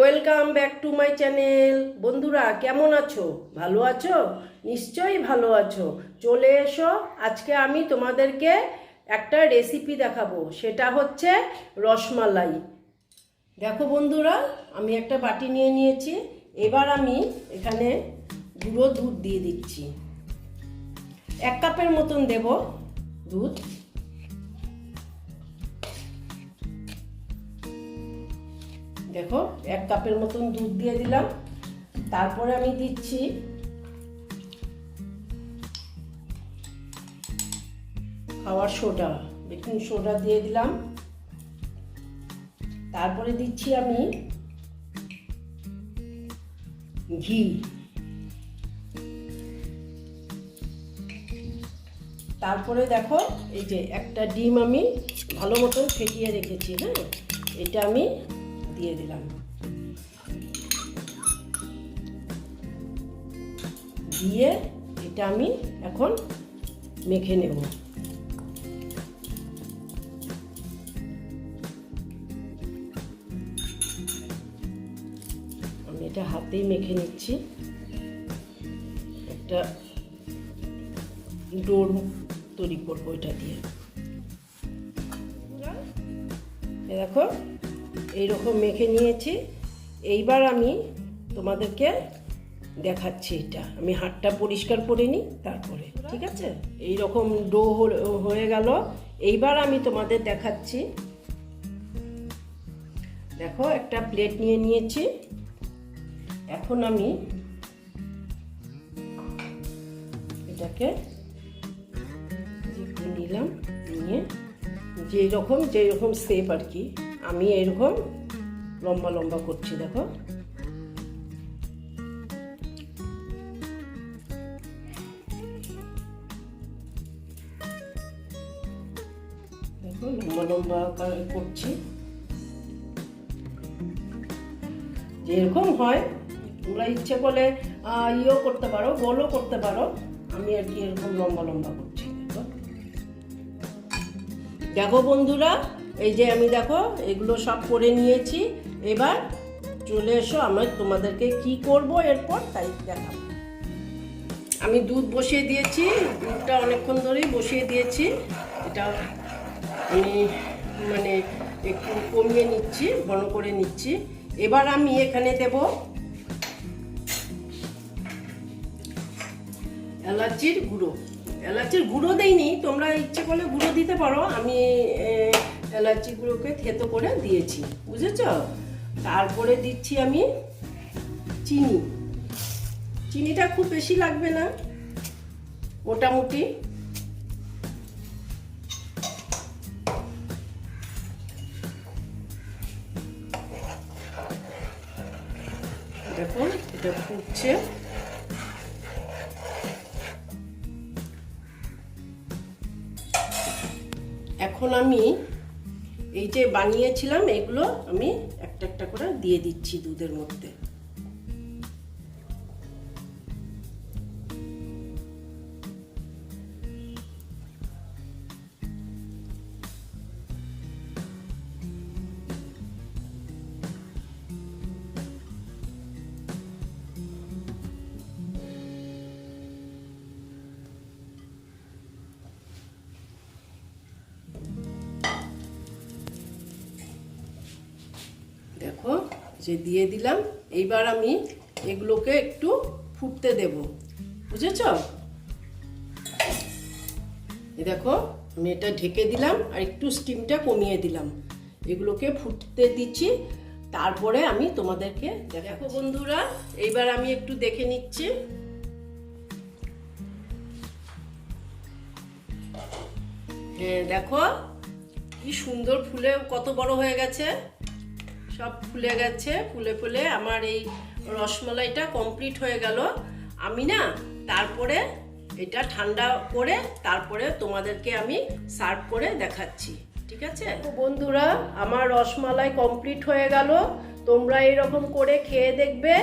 Welcome back to my channel বন্ধুরা, কেমন আছো? ভালো আছো? নিশ্চয়ই ভালো আছো। চলে এসো। আজকে আমি তোমাদেরকে একটা রেসিপি দেখাবো। সেটা হচ্ছে রসমালাই। দেখো বন্ধুরা, আমি একটা বাটি নিয়ে নিয়েছি। এবার আমি এখানে গুঁড়ো দুধ দিয়ে দিচ্ছি। এক কাপের মতন দেব দুধ। দেখো, এক কাপের মতন দুধ দিয়ে দিলাম। তারপরে আমি দিচ্ছি খাওয়ার সোডা। বেকিং সোডা দিয়ে দিলাম। তারপরে দিচ্ছি আমি ঘি। তারপরে দেখো, এই যে একটা ডিম আমি ভালো মতন ফেটিয়ে রেখেছি হ্যাঁ? এটা আমি দিয়ে দিলাম। দিয়ে এটা আমি এখন মেখে নেব। আমি এটা হাতেই মেখে নিচ্ছি। একটা ডোর তৈরি করব এটা দিয়ে। দেখো এইরকম মেখে নিয়েছি। এইবার আমি তোমাদেরকে দেখাচ্ছি এটা। আমি হাতটা পরিষ্কার করে নিই তারপরে, ঠিক আছে? এই রকম ডো হয়ে গেল। এইবার আমি তোমাদের দেখাচ্ছি। দেখো, একটা প্লেট নিয়ে নিয়েছি। এখন আমি এটাকে নিলাম, নিয়ে যেরকম যেরকম সেপ আর কি। আমি এরকম লম্বা লম্বা করছি, দেখো। লম্বা লম্বা আকারে করছি। যেরকম হয়, তোমরা ইচ্ছে করলে ইয়েও করতে পারো গোলও করতে পারো। আমি আর কি এরকম লম্বা লম্বা করছি, দেখো। দেখো বন্ধুরা এই যে আমি দেখো, এগুলো সব করে নিয়েছি। এবার চলে এসো আমি তোমাদেরকে কি করব এরপর তাই দেখাবো। আমি দুধ বসিয়ে দিয়েছি, দুধটা অনেকক্ষণ ধরেই বসিয়ে দিয়েছি। এটা আমি মানে একটু কমিয়ে নিচ্ছি ঘন করে নিচ্ছি। এবার আমি এখানে দেব এলাচির গুঁড়ো। এলাচির গুঁড়ো দেইনি, তোমরা ইচ্ছে করলে গুঁড়ো দিতে পারো। আমি এলাচি গুঁড়োকে থেতো করে দিয়েছি, বুঝেছ? তারপরে দিচ্ছি আমি চিনি। চিনিটা খুব বেশি লাগবে না, মোটামুটি। দেখুন, এটা ফুটছে। এখন আমি এই যে বানিয়েছিলাম এগুলো আমি একটা একটা করে দিয়ে দিচ্ছি দুধের মধ্যে। দেখো যে দিয়ে দিলাম, এইবার আমি এগুলোকে একটু ফুটতে দেব। বুঝেছ? এই দেখো, আমি এটা ঢেকে দিলাম আর একটু স্টিমটা কমিয়ে দিলাম। এগুলোকে ফুটতে দিচ্ছি, তারপরে আমি তোমাদেরকে দেখো বন্ধুরা, এইবার আমি একটু দেখে নিচ্ছি। হ্যাঁ দেখো, কি সুন্দর ফুলে কত বড় হয়ে গেছে। সব ফুলে গেছে, ফুলে ফুলে আমার এই রসমালাইটা কমপ্লিট হয়ে গেল। আমি না, তারপরে এটা ঠান্ডা করে তারপরে তোমাদেরকে আমি সার্ভ করে দেখাচ্ছি, ঠিক আছে? বন্ধুরা, আমার রসমালাই কমপ্লিট হয়ে গেল। তোমরা এরকম করে খেয়ে দেখবে।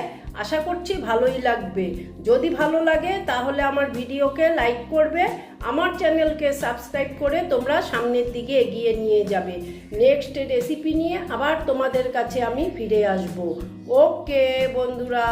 আশা করছি ভালোই লাগবে। যদি ভালো লাগে, তাহলে আমার ভিডিওকে লাইক করবে। আমার চ্যানেলকে সাবস্ক্রাইব করে তোমরা সামনের দিকে এগিয়ে নিয়ে যাবে। নেক্সট রেসিপি নিয়ে আবার তোমাদের কাছে আমি ফিরে আসব। ওকে, বন্ধুরা।